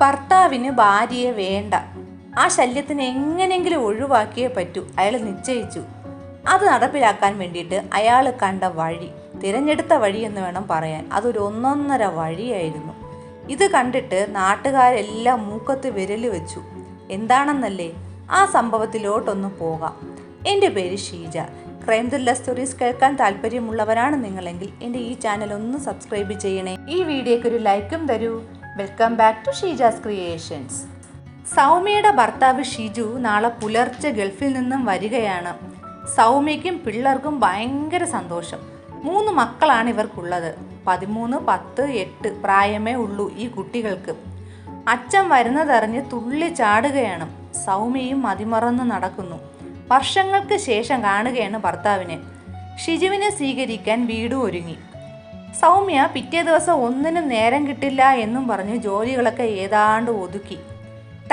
ഭർത്താവിന് ഭാര്യയെ വേണ്ട. ആ ശല്യത്തിന് എങ്ങനെയെങ്കിലും ഒഴിവാക്കിയേ പറ്റൂ. അയാൾ നിശ്ചയിച്ചു. അത് നടപ്പിലാക്കാൻ വേണ്ടിയിട്ട് അയാൾ കണ്ട വഴി തിരഞ്ഞെടുത്ത വഴി എന്ന് വേണം പറയാൻ. അതൊരു ഒന്നൊന്നര വഴിയായിരുന്നു. ഇത് കണ്ടിട്ട് നാട്ടുകാരെല്ലാം മൂക്കത്ത് വിരൽ വെച്ചു. എന്താണെന്നല്ലേ? ആ സംഭവത്തിലോട്ടൊന്ന് പോകാം. എന്റെ പേര് ഷീജ. ക്രൈം ത്രില്ലർ സ്റ്റോറീസ് കേൾക്കാൻ താല്പര്യമുള്ളവരാണ് നിങ്ങളെങ്കിൽ എന്റെ ഈ ചാനൽ ഒന്ന് സബ്സ്ക്രൈബ് ചെയ്യണേ. ഈ വീഡിയോയ്ക്ക് ഒരു ലൈക്കും തരൂ. Welcome back to Sheeja's creations സൗമ്യയുടെ ഭർത്താവ് ഷിജു നാളെ പുലർച്ചെ ഗൾഫിൽ നിന്നും വരികയാണ്. സൗമ്യയ്ക്കും പിള്ളേർക്കും ഭയങ്കര സന്തോഷം. മൂന്ന് മക്കളാണ് ഇവർക്കുള്ളത്. പതിമൂന്ന് പത്ത് എട്ട് പ്രായമേ ഉള്ളൂ ഈ കുട്ടികൾക്ക്. അച്ഛൻ വരുന്നതറിഞ്ഞ് തുള്ളി ചാടുകയാണ്. സൗമ്യയും മതിമറന്ന് നടക്കുന്നു. വർഷങ്ങൾക്ക് ശേഷം കാണുകയാണ് ഭർത്താവിനെ. ഷിജുവിനെ സ്വീകരിക്കാൻ വീടും ഒരുങ്ങി. സൗമ്യ പിറ്റേ ദിവസം ഒന്നിനും നേരം കിട്ടില്ല എന്നും പറഞ്ഞ് ജോലികളൊക്കെ ഏതാണ്ട് ഒതുക്കി.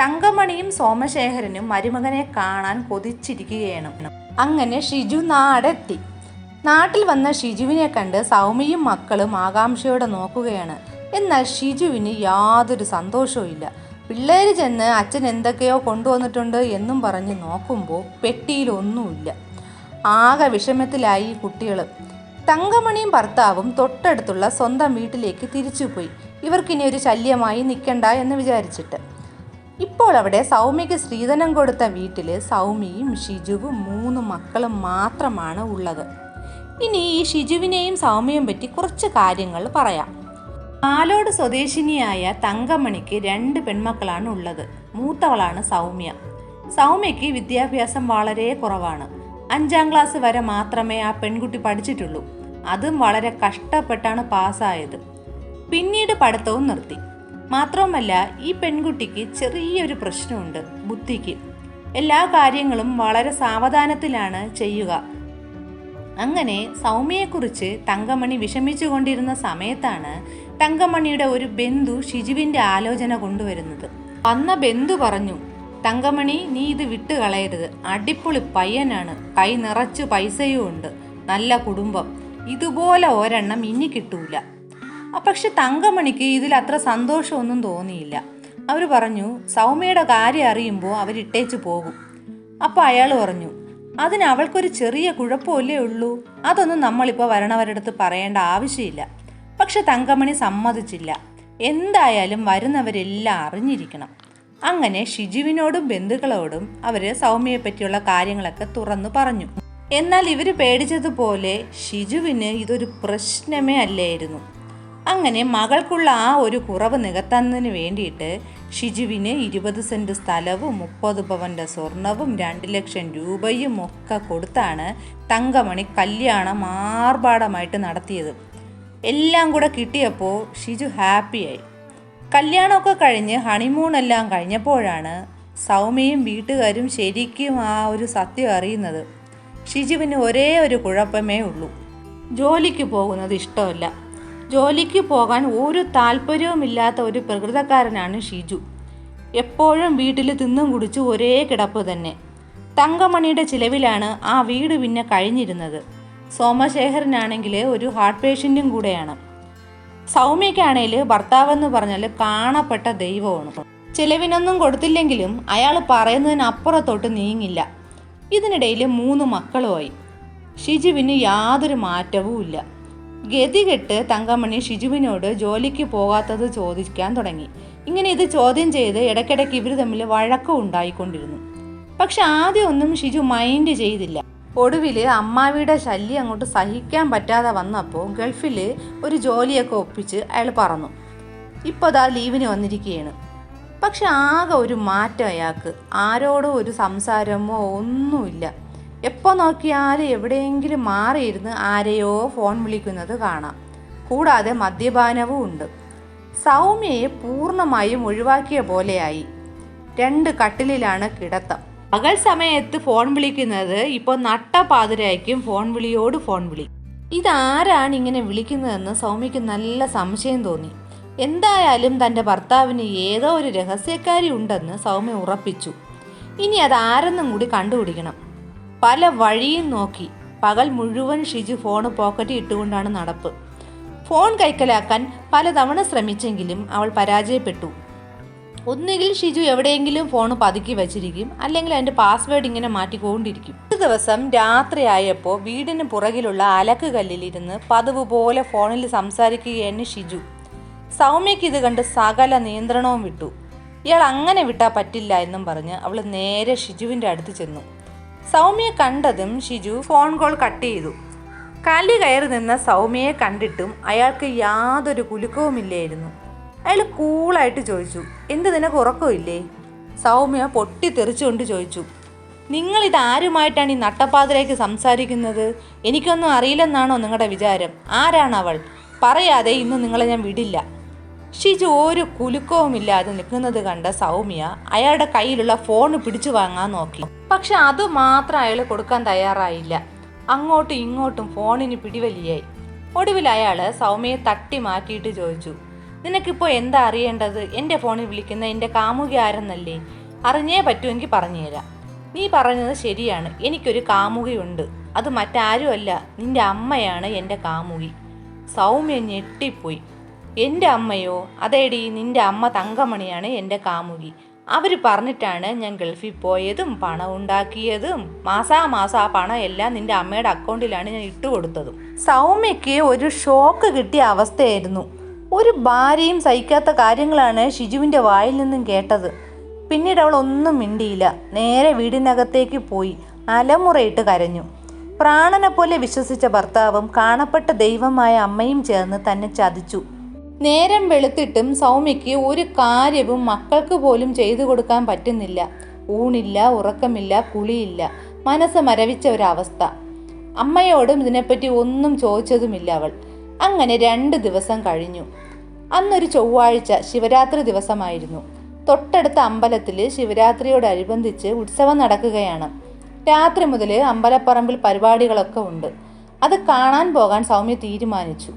തങ്കമണിയും സോമശേഖരനും മരുമകനെ കാണാൻ കൊതിച്ചിരിക്കുകയാണ്. അങ്ങനെ ഷിജു നാടെത്തി. നാട്ടിൽ വന്ന ഷിജുവിനെ കണ്ട് സൗമ്യയും മക്കളും ആകാംക്ഷയോടെ നോക്കുകയാണ്. എന്നാൽ ഷിജുവിന് യാതൊരു സന്തോഷവും ഇല്ല. പിള്ളേര് ചെന്ന് അച്ഛൻ എന്തൊക്കെയോ കൊണ്ടുവന്നിട്ടുണ്ട് എന്നും പറഞ്ഞ് നോക്കുമ്പോൾ പെട്ടിയിലൊന്നുമില്ല ആകെ വിഷമത്തിലായി കുട്ടികൾ തങ്കമണിയും ഭർത്താവും തൊട്ടടുത്തുള്ള സ്വന്തം വീട്ടിലേക്ക് തിരിച്ചുപോയി. ഇവർക്കിനി ഒരു ശല്യമായി നിൽക്കണ്ട എന്ന് വിചാരിച്ചിട്ട്. ഇപ്പോൾ അവിടെ സൗമ്യയ്ക്ക് സ്ത്രീധനം കൊടുത്ത വീട്ടിൽ സൗമ്യയും ഷിജുവും മൂന്ന് മക്കളും മാത്രമാണ് ഉള്ളത്. ഇനി ഈ ഷിജുവിനെയും സൗമ്യയും പറ്റി കുറച്ച് കാര്യങ്ങൾ പറയാം. പാലോട് സ്വദേശിനിയായ തങ്കമണിക്ക് രണ്ട് പെൺമക്കളാണ് ഉള്ളത്. മൂത്തവളാണ് സൗമ്യ. സൗമ്യയ്ക്ക് വിദ്യാഭ്യാസം വളരെ കുറവാണ്. അഞ്ചാം ക്ലാസ് വരെ മാത്രമേ ആ പെൺകുട്ടി പഠിച്ചിട്ടുള്ളൂ. അതും വളരെ കഷ്ടപ്പെട്ടാണ് പാസ്സായത്. പിന്നീട് പഠിത്തവും നിർത്തി. മാത്രവുമല്ല ഈ പെൺകുട്ടിക്ക് ചെറിയൊരു പ്രശ്നമുണ്ട് ബുദ്ധിക്ക്. എല്ലാ കാര്യങ്ങളും വളരെ സാവധാനത്തിലാണ് ചെയ്യുക. അങ്ങനെ സൗമ്യയെക്കുറിച്ച് തങ്കമണി വിഷമിച്ചുകൊണ്ടിരുന്ന സമയത്താണ് തങ്കമണിയുടെ ഒരു ബന്ധു ഷിജുവിന്റെ ആലോചന കൊണ്ടുവരുന്നത്. വന്ന ബന്ധു പറഞ്ഞു തങ്കമണി നീ ഇത് വിട്ട് കളയരുത്. അടിപൊളി പയ്യനാണ്. കൈ നിറച്ച് പൈസയും ഉണ്ട്. നല്ല കുടുംബം. ഇതുപോലെ ഒരെണ്ണം ഇനി കിട്ടൂല. പക്ഷെ തങ്കമണിക്ക് ഇതിൽ അത്ര സന്തോഷമൊന്നും തോന്നിയില്ല. അവർ പറഞ്ഞു സൗമ്യയുടെ കാര്യം അറിയുമ്പോൾ അവരിട്ടേച്ച് പോകും. അപ്പോൾ അയാൾ പറഞ്ഞു അതിന് അവൾക്കൊരു ചെറിയ കുഴപ്പമല്ലേ ഉള്ളൂ? അതൊന്നും നമ്മളിപ്പോൾ വരണവരടുത്ത് പറയേണ്ട ആവശ്യമില്ല. പക്ഷെ തങ്കമണി സമ്മതിച്ചില്ല. എന്തായാലും വരുന്നവരെല്ലാം അറിഞ്ഞിരിക്കണം. അങ്ങനെ ഷിജുവിനോടും ബന്ധുക്കളോടും അവർ സൗമ്യയെ പറ്റിയുള്ള കാര്യങ്ങളൊക്കെ തുറന്നു പറഞ്ഞു. എന്നാൽ ഇവർ പേടിച്ചതുപോലെ ഷിജുവിന് ഇതൊരു പ്രശ്നമേ അല്ലായിരുന്നു. അങ്ങനെ മകൾക്കുള്ള ആ ഒരു കുറവ് നികത്തുന്നതിന് വേണ്ടിയിട്ട് ഷിജുവിന് ഇരുപത് സെന്റ് സ്ഥലവും മുപ്പത് പവന്റെ സ്വർണവും രണ്ട് ലക്ഷം രൂപയും ഒക്കെ കൊടുത്താണ് തങ്കമണി കല്യാണം ആർഭാടമായിട്ട് നടത്തിയത്. എല്ലാം കൂടെ കിട്ടിയപ്പോൾ ഷിജു ഹാപ്പിയായി. കല്യാണമൊക്കെ കഴിഞ്ഞ് ഹണിമൂണെല്ലാം കഴിഞ്ഞപ്പോഴാണ് സൗമ്യയും വീട്ടുകാരും ശരിക്കും ആ ഒരു സത്യം അറിയുന്നത്. ഷിജുവിന് ഒരേ ഒരു കുഴപ്പമേ ഉള്ളൂ. ജോലിക്ക് പോകുന്നത് ഇഷ്ടമല്ല. ജോലിക്ക് പോകാൻ ഒരു താല്പര്യവുമില്ലാത്ത ഒരു പ്രകൃതക്കാരനാണ് ഷിജു. എപ്പോഴും വീട്ടിൽ തിന്നും കുടിച്ച് ഒരേ കിടപ്പ് തന്നെ. തങ്കമണിയുടെ ചിലവിലാണ് ആ വീട് പിന്നെ കഴിഞ്ഞിരുന്നത്. സോമശേഖരനാണെങ്കിൽ ഒരു ഹാർട്ട് പേഷ്യന്റും കൂടെയാണ്. സൗമ്യക്കാണേൽ ഭർത്താവെന്ന് പറഞ്ഞാൽ കാണപ്പെട്ട ദൈവമാണ്. ചിലവിനൊന്നും കൊടുത്തില്ലെങ്കിലും അയാൾ പറയുന്നതിനപ്പുറത്തോട്ട് നീങ്ങില്ല. ഇതിനിടയിൽ മൂന്ന് മക്കളുമായി. ഷിജുവിന് യാതൊരു മാറ്റവും ഇല്ല. ഗതികെട്ട് തങ്കമണി ഷിജുവിനോട് ജോലിക്ക് പോകാത്തത് ചോദിക്കാൻ തുടങ്ങി. ഇങ്ങനെ ഇത് ചോദ്യം ചെയ്ത് ഇടയ്ക്കിടയ്ക്ക് ഇവർ തമ്മിൽ വഴക്കം ഉണ്ടായിക്കൊണ്ടിരുന്നു. പക്ഷെ ആദ്യമൊന്നും ഷിജു മൈൻഡ് ചെയ്തില്ല. ഒടുവിൽ അമ്മാവിയുടെ ശല്യം അങ്ങോട്ട് സഹിക്കാൻ പറ്റാതെ വന്നപ്പോൾ ഗൾഫിൽ ഒരു ജോലിയൊക്കെ ഒപ്പിച്ച് അയാൾ പറന്നു. ഇപ്പോൾ അതാ ലീവിന് വന്നിരിക്കുകയാണ് പക്ഷെ ആകെ ഒരു മാറ്റം അയാൾക്ക്. ആരോടും ഒരു സംസാരമോ ഒന്നുമില്ല. എപ്പോൾ നോക്കിയാലും എവിടെയെങ്കിലും മാറിയിരുന്ന് ആരെയോ ഫോൺ വിളിക്കുന്നത് കാണാം. കൂടാതെ മദ്യപാനവും ഉണ്ട്. സൗമ്യയെ പൂർണമായും ഒഴിവാക്കിയ പോലെയായി. രണ്ട് കട്ടിലിലാണ് കിടത്തം. പകൽ സമയത്ത് ഫോൺ വിളിക്കുന്നത് ഇപ്പോൾ നട്ടപാതിരായിരിക്കും ഫോൺ വിളിയോട് ഫോൺ വിളി. ഇതാരാണ് ഇങ്ങനെ വിളിക്കുന്നതെന്ന് സൗമ്യക്ക് നല്ല സംശയം തോന്നി. എന്തായാലും തന്റെ ഭർത്താവിന് ഏതോ ഒരു രഹസ്യക്കാരി ഉണ്ടെന്ന് സൗമ്യ ഉറപ്പിച്ചു. ഇനി അതാരെന്നും കൂടി കണ്ടുപിടിക്കണം. പല വഴിയും നോക്കി. പകൽ മുഴുവൻ ഷിജു ഫോൺ പോക്കറ്റിൽ ഇട്ടുകൊണ്ടാണ് നടപ്പ്. ഫോൺ കൈക്കലാക്കാൻ പലതവണ ശ്രമിച്ചെങ്കിലും അവൾ പരാജയപ്പെട്ടു. ഒന്നുകിൽ ഷിജു എവിടെയെങ്കിലും ഫോൺ പതുക്കി വെച്ചിരിക്കും. അല്ലെങ്കിൽ അതിന്റെ പാസ്വേഡ് ഇങ്ങനെ മാറ്റിക്കൊണ്ടിരിക്കും. ഒരു ദിവസം രാത്രിയായപ്പോൾ വീടിന് പുറകിലുള്ള അലക്ക് കല്ലിലിരുന്ന് പതിവ് പോലെ ഫോണിൽ സംസാരിക്കുകയാണ് ഷിജു. സൗമ്യക്ക് ഇത് കണ്ട് സകല നിയന്ത്രണവും വിട്ടു. ഇയാൾ അങ്ങനെ വിട്ടാൽ പറ്റില്ല എന്നും പറഞ്ഞ് അവൾ നേരെ ഷിജുവിന്റെ അടുത്ത് ചെന്നു. സൗമ്യയെ കണ്ടതും ഷിജു ഫോൺ കോൾ കട്ട് ചെയ്തു. കലി കയറി നിന്ന സൗമ്യയെ കണ്ടിട്ടും അയാൾക്ക് യാതൊരു കുലുക്കവുമില്ലായിരുന്നു. അയാൾ കൂളായിട്ട് ചോദിച്ചു എന്ത് നിനക്ക് ഉറക്കമില്ലേ? സൗമ്യ പൊട്ടിത്തെറിച്ചുകൊണ്ട് ചോദിച്ചു നിങ്ങൾ ഇത് ആരുമായിട്ടാണ് ഈ നട്ടപ്പാതിലേക്ക് സംസാരിക്കുന്നത്? എനിക്കൊന്നും അറിയില്ലെന്നാണോ നിങ്ങളുടെ വിചാരം? ആരാണ് അവൾ പറയാതെ ഇന്ന് നിങ്ങളെ ഞാൻ വിടില്ല. ഷിജു ഒരു കുലുക്കവുമില്ലാതെ നിൽക്കുന്നത് കണ്ട സൗമ്യ അയാളുടെ കയ്യിലുള്ള ഫോൺ പിടിച്ചു വാങ്ങാൻ നോക്കി. പക്ഷെ അത് മാത്രം അയാൾ കൊടുക്കാൻ തയ്യാറായില്ല. അങ്ങോട്ടും ഇങ്ങോട്ടും ഫോണിന് പിടിവലിയായി. ഒടുവിൽ അയാൾ സൗമ്യയെ തട്ടി മാറ്റിയിട്ട് ചോദിച്ചു നിനക്കിപ്പോൾ എന്താ അറിയേണ്ടത്? എന്റെ ഫോണിൽ വിളിക്കുന്ന എന്റെ കാമുകി ആരെന്നല്ലേ അറിഞ്ഞേ പറ്റുമെങ്കിൽ പറഞ്ഞുതരാം. നീ പറഞ്ഞത് ശരിയാണ്. എനിക്കൊരു കാമുകിയുണ്ട്. അത് മറ്റാരുമല്ല. നിന്റെ അമ്മയാണ് എന്റെ കാമുകി. സൗമ്യ ഞെട്ടിപ്പോയി. എന്റെ അമ്മയോ? അതേടി നിന്റെ അമ്മ തങ്കമണിയാണ് എന്റെ കാമുകി. അവർ പറഞ്ഞിട്ടാണ് ഞാൻ ഗൾഫിൽ പോയതും പണം ഉണ്ടാക്കിയതും മാസാമാസം ആ പണം എല്ലാം നിന്റെ അമ്മയുടെ അക്കൗണ്ടിലാണ് ഞാൻ ഇട്ടുകൊടുത്തതും. സൗമ്യയ്ക്ക് ഒരു ഷോക്ക് കിട്ടിയ അവസ്ഥയായിരുന്നു. ഒരു ഭാര്യയും സഹിക്കാത്ത കാര്യങ്ങളാണ് ഷിജുവിന്റെ വായിൽ നിന്നും കേട്ടത്. പിന്നീട് അവൾ ഒന്നും മിണ്ടിയില്ല. നേരെ വീടിനകത്തേക്ക് പോയി അലമുറയിട്ട് കരഞ്ഞു. പ്രാണനെ പോലെ വിശ്വസിച്ച ഭർത്താവും കാണപ്പെട്ട ദൈവമായ അമ്മയും ചേർന്ന് തന്നെ ചതിച്ചു. നേരം വെളുത്തിട്ടും സൗമ്യയ്ക്ക് ഒരു കാര്യവും മക്കൾക്ക് പോലും ചെയ്തു കൊടുക്കാൻ പറ്റുന്നില്ല. ഊണില്ല ഉറക്കമില്ല കുളിയില്ല. മനസ്സ് മരവിച്ച ഒരവസ്ഥ. അമ്മയോടും ഇതിനെപ്പറ്റി ഒന്നും ചോദിച്ചതുമില്ല അവൾ. അങ്ങനെ രണ്ട് ദിവസം കഴിഞ്ഞു. അന്നൊരു ചൊവ്വാഴ്ച ശിവരാത്രി ദിവസമായിരുന്നു. തൊട്ടടുത്ത അമ്പലത്തിൽ ശിവരാത്രിയോടനുബന്ധിച്ച് ഉത്സവം നടക്കുകയാണ്. രാത്രി മുതൽ അമ്പലപ്പറമ്പിൽ പരിപാടികളൊക്കെ ഉണ്ട്. അത് കാണാൻ പോകാൻ സൗമ്യ തീരുമാനിച്ചു.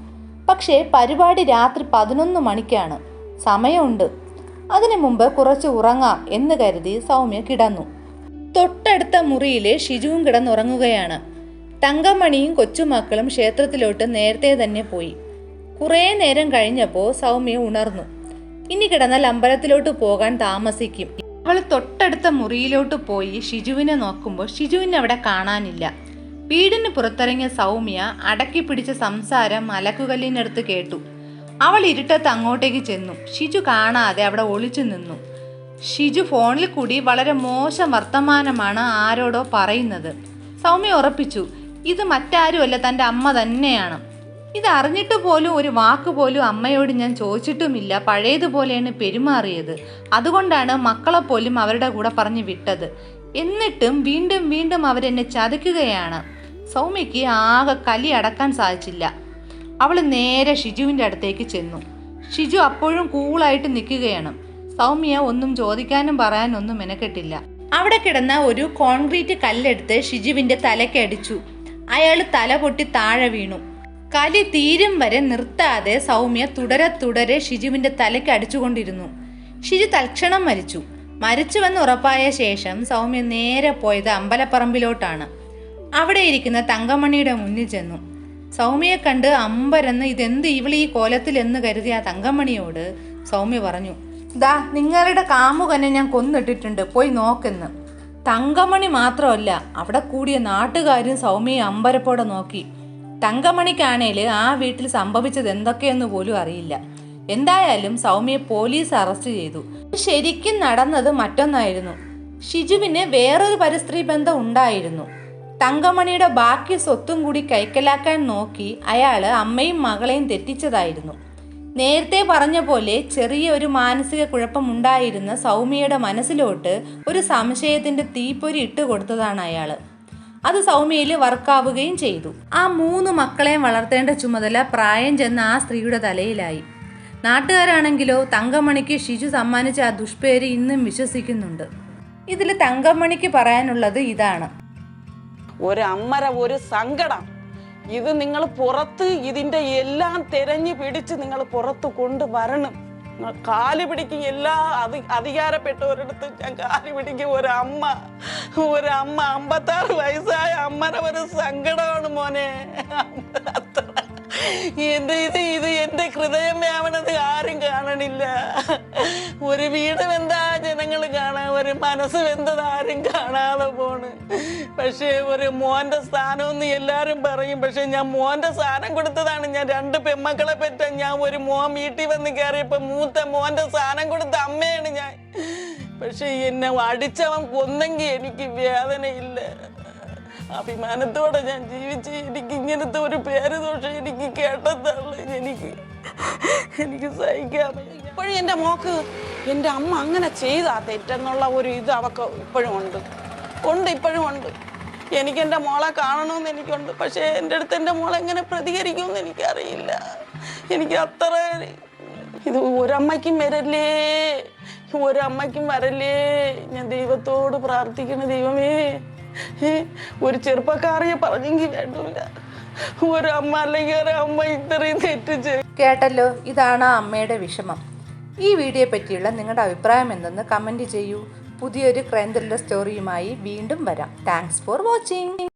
പക്ഷേ പരിപാടി രാത്രി പതിനൊന്ന് മണിക്കാണ്. സമയമുണ്ട്. അതിനു മുമ്പ് കുറച്ച് ഉറങ്ങാം എന്ന് കരുതി സൗമ്യ കിടന്നു. തൊട്ടടുത്ത മുറിയിലെ ഷിജുവും കിടന്നുറങ്ങുകയാണ്. തങ്കമണിയും കൊച്ചുമക്കളും ക്ഷേത്രത്തിലോട്ട് നേരത്തെ തന്നെ പോയി. കുറേ നേരം കഴിഞ്ഞപ്പോൾ സൗമ്യ ഉണർന്നു. ഇനി കിടന്നാൽ അമ്പലത്തിലോട്ട് പോകാൻ താമസിക്കും. അവൾ തൊട്ടടുത്ത മുറിയിലോട്ട് പോയി ഷിജുവിനെ നോക്കുമ്പോൾ ഷിജുവിനെ അവിടെ കാണാനില്ല. വീടിന് പുറത്തിറങ്ങിയ സൗമ്യ അടക്കി പിടിച്ച സംസാരം മലക്കുകല്ലിനടുത്ത് കേട്ടു. അവൾ ഇരുട്ടത്ത് അങ്ങോട്ടേക്ക് ചെന്നു. ഷിജു കാണാതെ അവിടെ ഒളിച്ചു നിന്നു. ഷിജു ഫോണിൽ കൂടി വളരെ മോശം വർത്തമാനമാണ് ആരോടോ പറയുന്നത്. സൗമ്യ ഉറപ്പിച്ചു. ഇത് മറ്റാരുമല്ല തന്റെ അമ്മ തന്നെയാണ്. ഇത് അറിഞ്ഞിട്ട് പോലും ഒരു വാക്ക് പോലും അമ്മയോട് ഞാൻ ചോദിച്ചിട്ടുമില്ല. പഴയതുപോലെയാണ് പെരുമാറിയത്. അതുകൊണ്ടാണ് മക്കളെ പോലും അവരുടെ കൂടെ പറഞ്ഞു വിട്ടത്. എന്നിട്ടും വീണ്ടും വീണ്ടും അവരെന്നെ ചതിക്കുകയാണ്. സൗമ്യയ്ക്ക് ആകെ കലി അടക്കാൻ സാധിച്ചില്ല. അവൾ നേരെ ഷിജുവിന്റെ അടുത്തേക്ക് ചെന്നു. ഷിജു അപ്പോഴും കൂളായിട്ട് നിൽക്കുകയാണ്. സൗമ്യ ഒന്നും ചോദിക്കാനും പറയാനൊന്നും മെനക്കെട്ടില്ല. അവിടെ കിടന്ന ഒരു കോൺക്രീറ്റ് കല്ലെടുത്ത് ഷിജുവിന്റെ തലക്കടിച്ചു അയാൾ തല പൊട്ടി താഴെ വീണു. കലി തീരും വരെ നിർത്താതെ സൗമ്യ തുടരെ തുടരെ ഷിജുവിന്റെ തലയ്ക്ക് അടിച്ചുകൊണ്ടിരുന്നു. ഷിജു തൽക്ഷണം മരിച്ചു. മരിച്ചുവെന്ന് ഉറപ്പായ ശേഷം സൗമ്യ നേരെ പോയത് അമ്പലപ്പറമ്പിലോട്ടാണ്. അവിടെ ഇരിക്കുന്ന തങ്കമണിയുടെ മുന്നിൽ ചെന്നു. സൗമ്യയെ കണ്ട് അമ്പരന്ന് ഇതെന്ത് ഇവളീ കോലത്തിൽ എന്ന് കരുതിയ ആ തങ്കമണിയോട് സൗമ്യ പറഞ്ഞു. ദാ നിങ്ങളുടെ കാമുകനെ ഞാൻ കൊന്നിട്ടിട്ടുണ്ട്. പോയി നോക്കെന്ന്. തങ്കമണി മാത്രമല്ല അവിടെ കൂടിയ നാട്ടുകാരും സൗമ്യയെ അമ്പരപ്പോടെ നോക്കി. തങ്കമണിക്കാണേൽ ആ വീട്ടിൽ സംഭവിച്ചത് എന്തൊക്കെയെന്ന് പോലും അറിയില്ല. എന്തായാലും സൗമ്യയെ പോലീസ് അറസ്റ്റ് ചെയ്തു. ശരിക്കും നടന്നത് മറ്റൊന്നായിരുന്നു. ഷിജുവിന് വേറൊരു പരിസ്ഥിതി ബന്ധം ഉണ്ടായിരുന്നു. തങ്കമണിയുടെ ബാക്കി സ്വത്തും കൂടി കൈക്കലാക്കാൻ നോക്കി അയാൾ അമ്മയും മകളെയും തെറ്റിച്ചതായിരുന്നു. നേരത്തെ പറഞ്ഞ പോലെ ചെറിയ ഒരു മാനസിക കുഴപ്പമുണ്ടായിരുന്ന സൗമ്യയുടെ മനസ്സിലോട്ട് ഒരു സംശയത്തിന്റെ തീപ്പൊരി ഇട്ട് കൊടുത്തതാണ് അയാൾ അത് സൗമ്യയിൽ വർക്കാവുകയും ചെയ്തു. ആ മൂന്ന് മക്കളെയും വളർത്തേണ്ട ചുമതല പ്രായം ചെന്ന ആ സ്ത്രീയുടെ തലയിലായി. നാട്ടുകാരാണെങ്കിലോ തങ്കമണിക്ക് ഷിജു സമ്മാനിച്ച ആ ദുഷ്പേര് ഇന്നും വിശ്വസിക്കുന്നുണ്ട്. ഇതിൽ തങ്കമണിക്ക് പറയാനുള്ളത് ഇതാണ്. ഒരു അമ്മര ഒരു സങ്കടം. ഇത് നിങ്ങൾ പുറത്ത് ഇതിന്റെ എല്ലാം തിരഞ്ഞു പിടിച്ച് നിങ്ങൾ പുറത്ത് കൊണ്ടുവരണം. വരണം കാൽ പിടിക്കും എല്ലാ അധി അധികാരപ്പെട്ടവരടുത്ത് ഞാൻ കാൽ പിടിക്കും. ഒരമ്മ ഒരമ്മ അമ്പത്താറ് വയസ്സായ അമ്മയുടെ ഒരു സങ്കടമാണ് മോനെ. എന്റെ ഇത് ഇത് എന്റെ ഹൃദയം വ്യാപനത് ആരും കാണണില്ല. ഒരു വീട് വെന്താ ജനങ്ങൾ കാണാൻ ഒരു മനസ്സ് വെന്തത് ആരും കാണാതെ പോണ്. പക്ഷേ ഒരു മോന്റെ സ്ഥാനം എന്ന് എല്ലാരും പറയും. പക്ഷെ ഞാൻ മോന്റെ സ്ഥാനം കൊടുത്തതാണ്. ഞാൻ രണ്ട് പെമ്മക്കളെ പറ്റ ഞാൻ ഒരു മോൻ വീട്ടിൽ വന്ന് കയറിയപ്പോ മൂത്ത മോന്റെ സ്ഥാനം കൊടുത്ത അമ്മയാണ് ഞാൻ. പക്ഷെ എന്നെ അടിച്ചവൻ കൊന്നെങ്കിൽ എനിക്ക് വേദനയില്ല. അഭിമാനത്തോടെ ഞാൻ ജീവിച്ച് എനിക്ക് ഇങ്ങനത്തെ ഒരു പേര് ദോഷം എനിക്ക് കേട്ടതാണ് എനിക്ക്. എനിക്ക് സഹിക്കാൻ. ഇപ്പോഴും എന്റെ മോക്ക് എന്റെ അമ്മ അങ്ങനെ ചെയ്താ തെറ്റെന്നുള്ള ഒരു ഇത് അവക്ക് ഇപ്പോഴും ഉണ്ട്. ഉണ്ട് ഇപ്പോഴും ഉണ്ട്. എനിക്ക് എന്റെ മോളെ കാണണമെന്ന് എനിക്കുണ്ട്. പക്ഷേ എന്റെ അടുത്ത് എന്റെ മോളെ എങ്ങനെ പ്രതികരിക്കുമെന്ന് എനിക്കറിയില്ല. എനിക്ക് അത്ര ഇത് ഒരമ്മയ്ക്കും വരല്ലേ? ഒരമ്മയ്ക്കും വരല്ലേ? ഞാൻ ദൈവത്തോട് പ്രാർത്ഥിക്കണ ദൈവമേ. ഒരു ചെറുപ്പക്കാരിയെ പറഞ്ഞെങ്കിൽ വേണ്ടില്ല. ഒരമ്മ അല്ലെങ്കിൽ ഒരമ്മ ഇത്രയും തെറ്റ് കേട്ടല്ലോ ഇതാണ് ആ അമ്മയുടെ വിഷമം. ഈ വീഡിയോയെ പറ്റിയുള്ള നിങ്ങളുടെ അഭിപ്രായം എന്തെന്ന് കമന്റ് ചെയ്യൂ. പുതിയൊരു ക്രൈം ത്രില്ലർ സ്റ്റോറിയുമായി വീണ്ടും വരാം. Thanks for watching